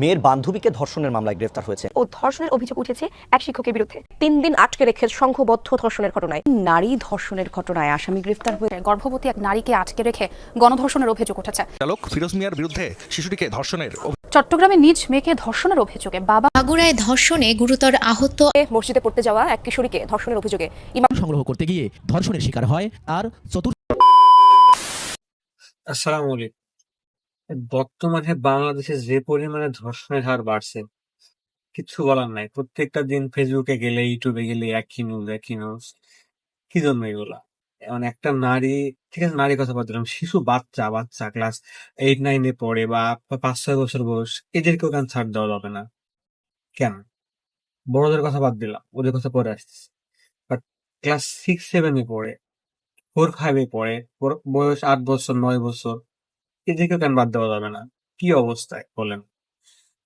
মেয়ের বান্ধবীকে ধর্ষণের মামলায় গ্রেফতার হয়েছে। ও ধর্ষণের অভিযোগ উঠেছে এক শিক্ষকের বিরুদ্ধে। তিন দিন আটকে রেখে সংঘবদ্ধ ধর্ষণের ঘটনায়। নারী ধর্ষণের ঘটনায় আসামি গ্রেফতার হয়ে গর্ভবতী এক নারীকে আটকে রেখে গণধর্ষণের অভিযোগ উঠেছে। চালক ফিরোজ মিয়ার বিরুদ্ধে শিশুটিকে ধর্ষণের চট্টগ্রামে নিজ মেয়েকে ধর্ষণের অভিযোগে বাবা মাগুরায় ধর্ষণে গুরুতর আহত মসজিদে পড়তে যাওয়া এক কিশোরীকে ধর্ষণের অভিযোগে ইমাম সংগ্রহ করতে গিয়ে ধর্ষণের শিকার হয় আর চতুর্থ আসসালামু আলাইকুম। বর্তমানে বাংলাদেশে যে পরিমাণে ধর্ষণের হার বাড়ছে কিচ্ছু বলার নাই। প্রত্যেকটা দিন ফেসবুকে গেলে ইউটিউবে গেলে একই নিউজ একই নিউজ কি জন্য এগুলা? মানে একটা নারী, ঠিক আছে, নারী কথা দিলাম শিশু, বাচ্চা বাচ্চা ক্লাস এইট নাইনে পড়ে বা পাঁচ, ছয় বছর বয়স, এদেরকেও কেন ছাড় দেওয়া যাবে না? কেন? বড়দের কথা বাদ দিলাম, ওদের কথা পরে আসতেছে বাট ক্লাস সিক্স সেভেনে পড়ে ফোর ফাইভে পড়ে, বয়স আট বছর, নয় বছর এদিকেও কেন বাদ দেওয়া যাবে না? কি অবস্থায় বলেন।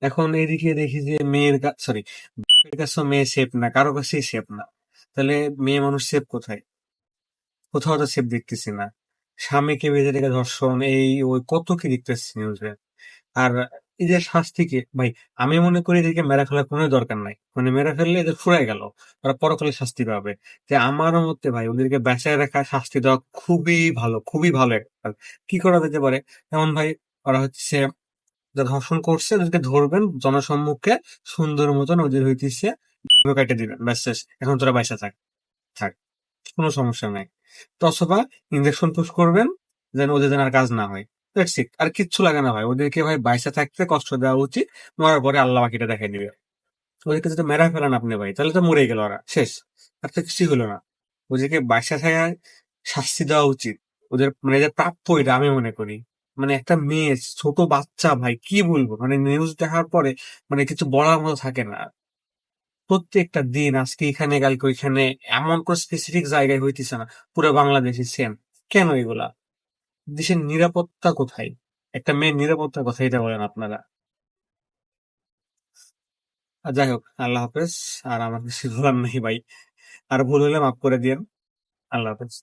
এখন এদিকে দেখি যে মেয়ের সরি বাপের কাছেও মেয়ে সেফ না, কারও কাছেই সেফ না। তাহলে মেয়ে মানুষ সেফ কোথায়? কোথাও তো সেফ দেখতেছি না। স্বামীকে বেঁধে রেখে ধর্ষণ, এই, ওই কত কি দেখতেছি নিউজে আর এদের শাস্তিকে, ভাই, আমি মনে করি এদেরকে মেরা ফেলার কোনো দরকার নাই। মানে মেরা ফেললে এদের ফুরাই গেল ওরা পরকালে শাস্তি পাবে। যে আমার মতে, ভাই, ওদেরকে বেঁচায় রাখা শাস্তি দেওয়া খুবই ভালো খুবই ভালো একটা কি করা যেতে পারে? যেমন, ভাই, ওরা হচ্ছে ধর্ষণ করছে, ওদেরকে ধরবেন, জনসম্মুখে সুন্দর মতন ওদের হইতেছে কাটে দিবেন, ব্যাস শেষ। এখন তোরা বাইসা থাক থাক, কোনো সমস্যা নাই। অথবা ইঞ্জেকশন পুশ করবেন, যেন ওদের যেন আর কাজ না হয়। আর কিচ্ছু লাগে না ভাই। ওদেরকে ভাই বাইসা থাকতে কষ্ট দেওয়া উচিত, মরার পরে আল্লাহ বাকিটা দেখাই দিবে ওদেরকে যদি মেরা ফেলান আপনি ভাই, তাহলে তো মরে গেল ওরা, শেষ। আর তো কিছুই হলো না। ওদেরকে বাইসা থাকায় শাস্তি দেওয়া উচিত। ওদের মানে যে প্রাপ্য এটা আমি মনে করি। মানে একটা মেয়ে, ছোট বাচ্চা ভাই, কি বলব? মানে নিউজ দেখার পরে মানে কিছু বলার মতো থাকে না। প্রত্যেকটা দিন আজকে এখানে, কালকে ওইখানে, এমন কোন স্পেসিফিক জায়গায় হইতেছে না। পুরো বাংলাদেশে সেম কেন এগুলা? দেশের নিরাপত্তা কোথায়? একটা মেয়ের নিরাপত্তা কোথায় এটা বলেন আপনারা। আর যাই হোক, আল্লাহ হাফেজ। আর আমার কিছু ভাই। আর ভুল হলে মাফ করে দিয়েন। আল্লাহ হাফেজ।